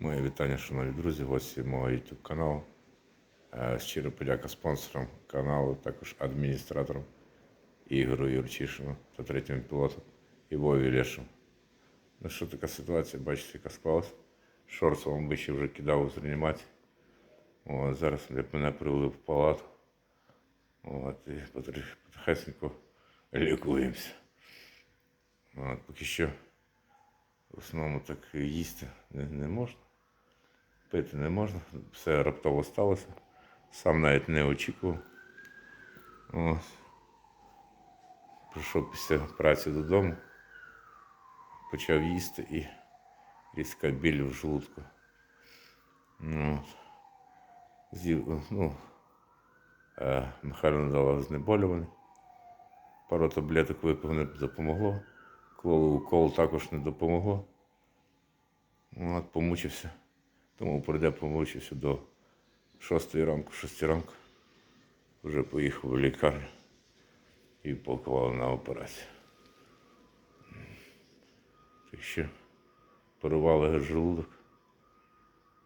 Моє вітання, шановні друзі, гості мого YouTube каналу. Е, Щиро подяка спонсорам каналу, також адміністраторам Ігору Юрчишину та третьому пілоту і Вові Лешу. Ну що така ситуація, бачите, яка склалась. Шорт вам би ще вже кидав з реанімації. От, зараз мене привели в палату. От, і потихесенько лікуємося. От, поки що в основному так їсти не, не можна, пити не можна, все раптово сталося. Сам навіть не очікував. Прийшов після праці додому, почав їсти і різка біль в желудку. Ну. Ну, е, Михайло надала знеболюваний. Пару таблеток випив не допомогло. Коло укол також не допомогло. Ну, От, помучився. Тому прийде помучився до 6 ранку, 6 ранку. Вже поїхав в лікарню і поклали на операцію. Так що порвали желудок,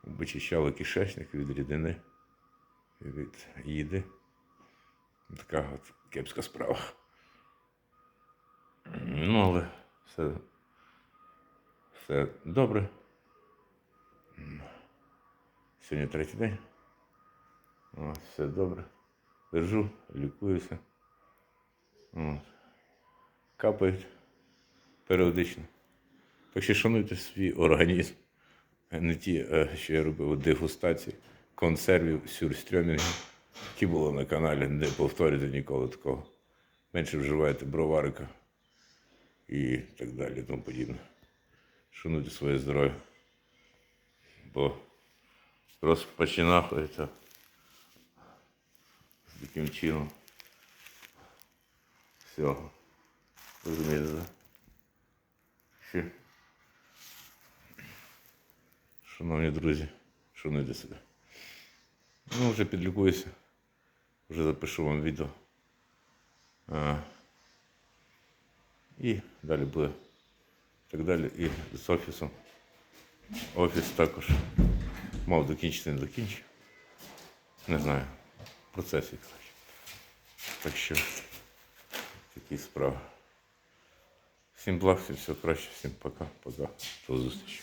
вичищали кишечник від рідини, від їди. Така от кепська справа. Ну, але все, все добре. Сьогодні третій день. О, все добре. Держу, лікуюся. От. Капають періодично. Так що шануйте свій організм. Не ті, е, що я робив дегустації консервів, сюрстрьомінгів, які було на каналі, не повторюйте ніколи такого. Менше вживайте броварика і так далі, тому подібне. Шануйте своє здоров'я. Бо розпочинається з таким чином всього. Розумієте, так? Ще. Шановні друзі, шануйте себе. Ну, вже підлікуюся. Вже запишу вам відео. А, і далі буде так далі. І з офісом. Офіс також Мав докінчити, не докінчив. Не знаю. Процес коротше. Так що такі справи. Всім благ, всім всього краще, всім пока, пока. До зустрічі.